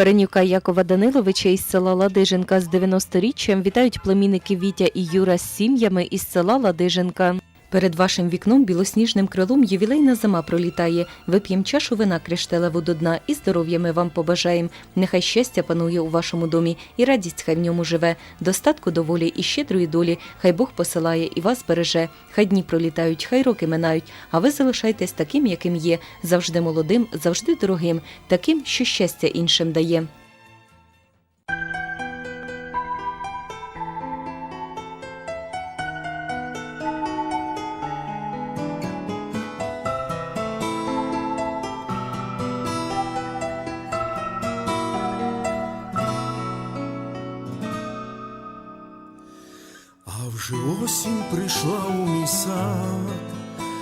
Фаренюка Якова Даниловича із села Ладиженка з 90-річчям вітають племінники Вітя і Юра з сім'ями із села Ладиженка. Перед вашим вікном білосніжним крилом ювілейна зима пролітає. Вип'єм чашу вина кришталеву до дна і здоров'я ми вам побажаєм. Нехай щастя панує у вашому домі, і радість хай в ньому живе, достатку доволі і щедрої долі. Хай Бог посилає і вас береже. Хай дні пролітають, хай роки минають. А ви залишайтесь таким, яким є, завжди молодим, завжди дорогим, таким, що щастя іншим дає.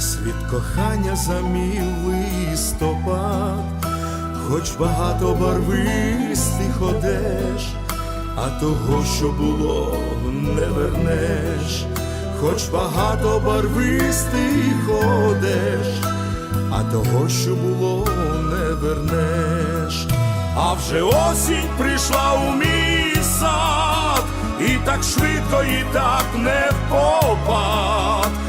світ кохання замів листопад, хоч багато барвистих одеж, а того, що було, не вернеш, хоч багато барвистих одеж, а того, що було, не вернеш. А вже осінь прийшла у мій сад, і так швидко, і так не впопад.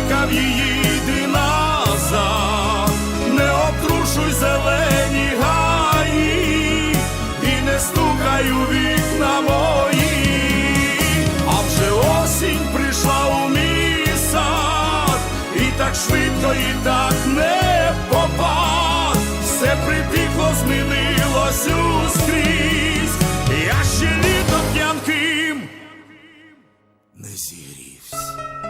кликав її, йди назад, не обтрушуй зелені гаї, і не стукай у вікна мої, а вже осінь прийшла у мій сад, і так швидко, і так не попад, все притихло, змінилось ускрізь, я ще літом п'янким не зігрівсь.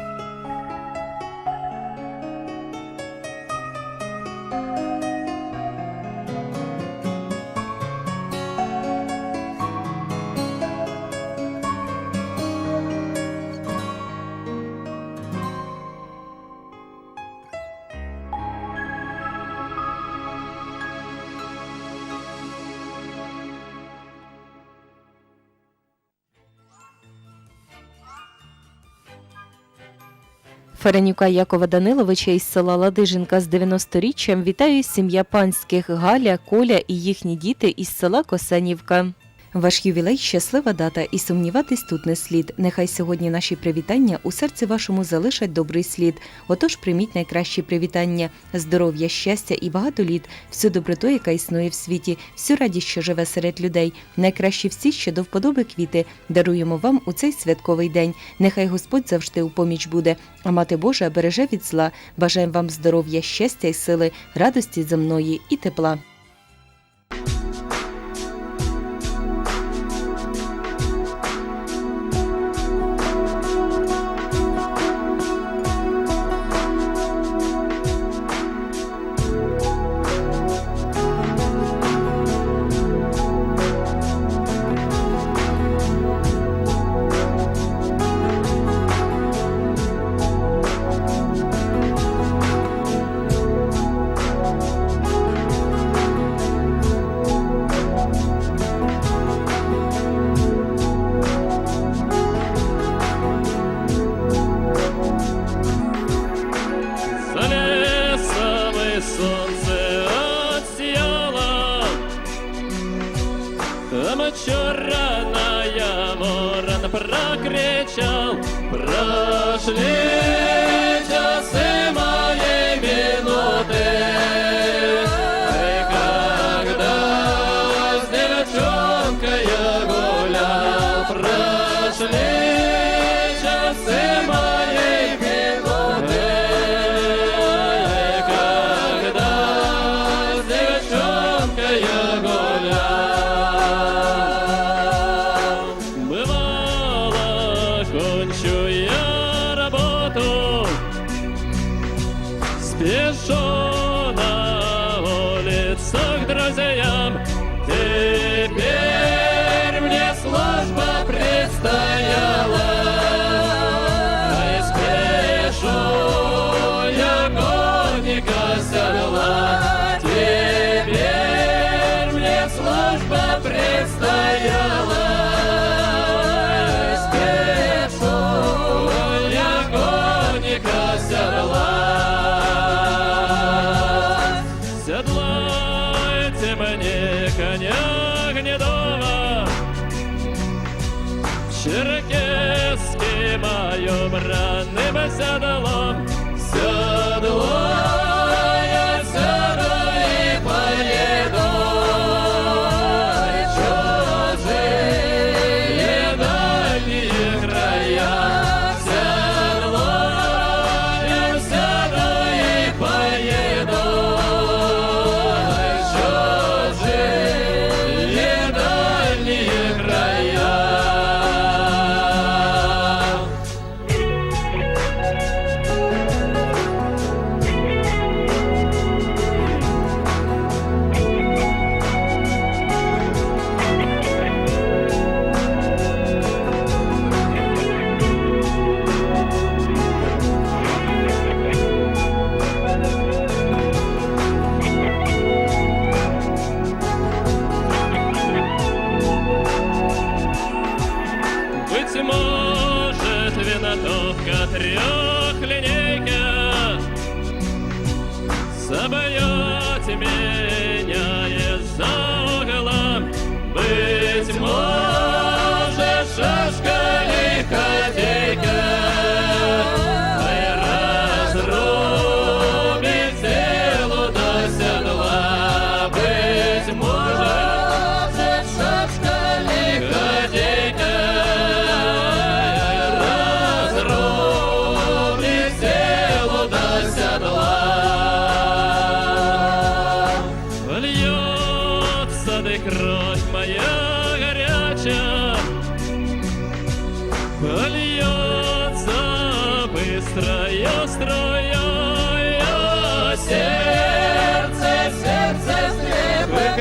Фаренюка Якова Даниловича із села Ладиженка з 90-річчям вітає сім'я панських Галя, Коля і їхні діти із села Косенівка. Ваш ювілей щаслива дата, і сумніватись тут не слід. Нехай сьогодні наші привітання у серці вашому залишать добрий слід. Отож прийміть найкращі привітання, здоров'я, щастя і багато літ, всю доброту, яка існує в світі, всю радість, що живе серед людей. Найкращі всі, що до вподоби квіти, даруємо вам у цей святковий день. Нехай Господь завжди у поміч буде, а мати Божа береже від зла. Бажаємо вам здоров'я, щастя і сили, радості земної і тепла. Черная ворона прокричал, Прошли Черкесский моим небеса седлом может, трех трехлинейка Собьет меня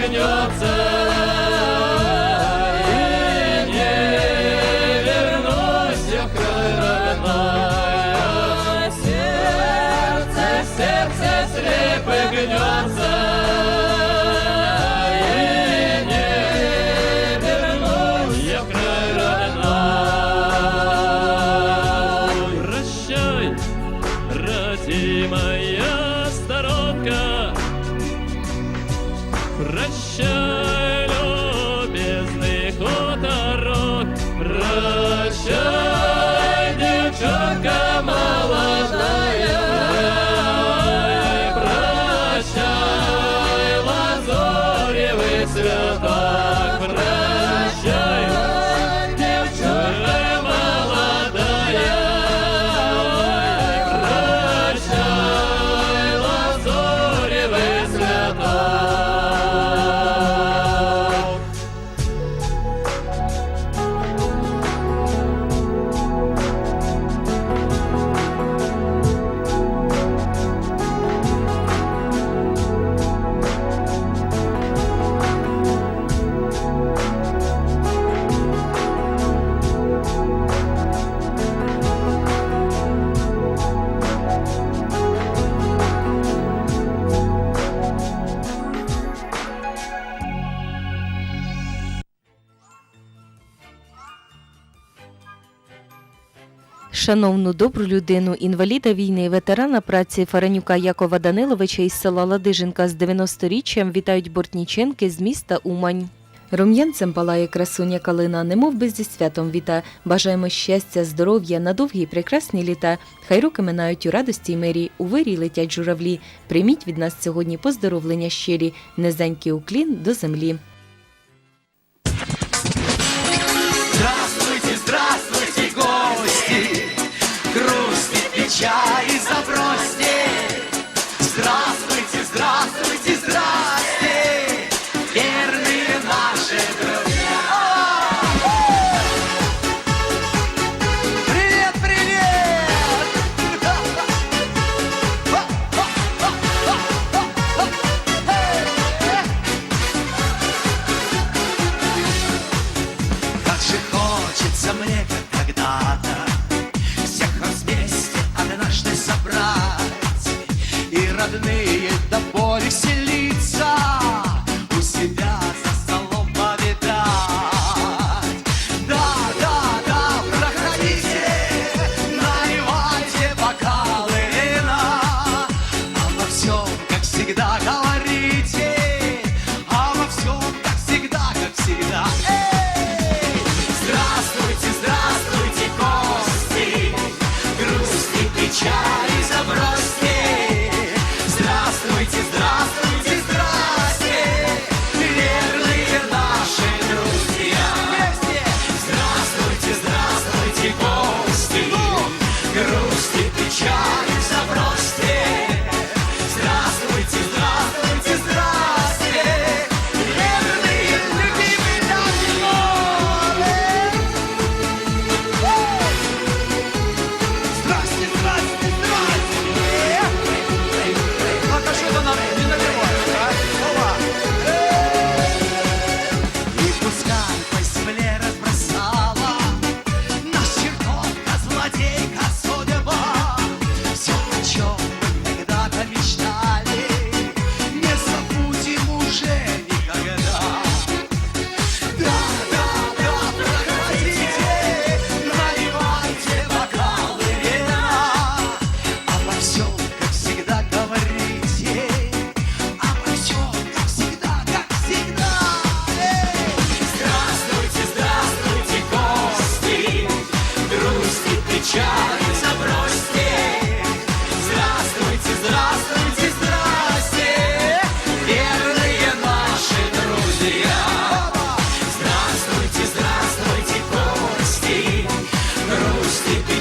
Señor. Шановну добру людину, інваліда війни, ветерана праці Фаранюка Якова Даниловича із села Ладижинка з 90-річчям вітають бортніченки з міста Умань. Рум'янцем палає красуня калина, немов би зі святом віта. Бажаємо щастя, здоров'я на довгі прекрасні літа. Хай роки минають у радості й мирі, у вирі летять журавлі. Прийміть від нас сьогодні поздоровлення щирі, низенький уклін до землі. Грусти, печали забросьте!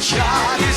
Charlie.